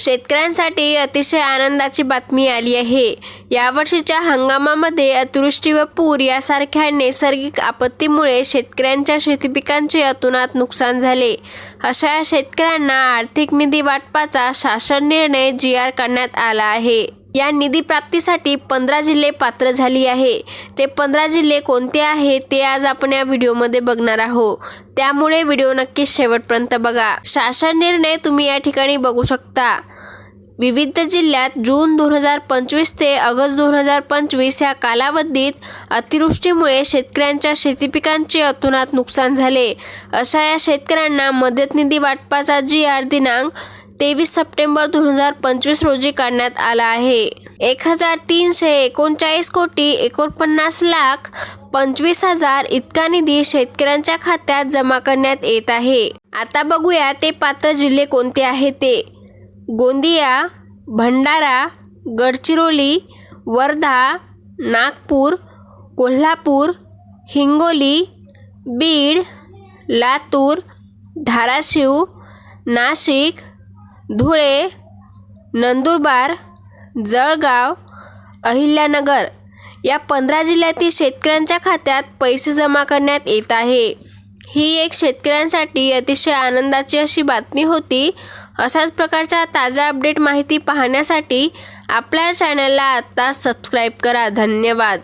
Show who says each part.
Speaker 1: शेतकऱ्यांसाठी अतिशय आनंदाची बातमी आली आहे. यावर्षीच्या हंगामामध्ये अतिवृष्टी व पूर यासारख्या नैसर्गिक आपत्तीमुळे शेतकऱ्यांच्या शेतीपिकांचे अतुनात नुकसान झाले. अशा शेतकऱ्यांना आर्थिक निधी वाटपाचा शासन निर्णय जी आर करण्यात आला आहे. या निधी प्राप्तीसाठी पंधरा जिल्हे पात्र झाली आहे. ते पंधरा जिल्हे कोणते आहे ते आज आपण या व्हिडिओमध्ये बघणार आहोत. त्यामुळे व्हिडिओ नक्कीच शेवटपर्यंत बघा. शासन निर्णय तुम्ही या ठिकाणी बघू शकता. विविध जिल्ह्यात जून दोन हजार पंचवीस ते ऑगस्ट दोन हजार पंचवीस या कालावधीत अतिवृष्टीमुळे शेतकऱ्यांच्या शेतीपिकांचे अतुनात नुकसान झाले. अशा या शेतकऱ्यांना मदत निधी वाटपाचा जी आर दिनांक तेवीस सप्टेंबर दोन हजार पंचवीस रोजी काढण्यात आला आहे. एक हजार तीनशे एकोणचाळीस कोटी एकोणपन्नास लाख पंचवीस हजार इतका निधी शेतकऱ्यांच्या खात्यात जमा करण्यात येत आहे. आता बघूया ते पात्र जिल्हे कोणते आहेत ते. गोंदिया भंडारा गडचिरोली वर्धा नागपूर कोल्हापूर हिंगोली बीड लातूर धाराशिव नाशिक धुळे नंदुरबार जळगाव अहिल्यानगर. या पंधरा जिल्ह्यातील शेतकऱ्यांच्या खात्यात पैसे जमा करण्यात येत आहे. ही एक शेतकऱ्यांसाठी अतिशय आनंदाची अशी बातमी होती. अशाच प्रकारच्या ताज्या अपडेट माहिती पाहण्यासाठी आपल्या चॅनलला आत्ता सबस्क्राईब करा. धन्यवाद.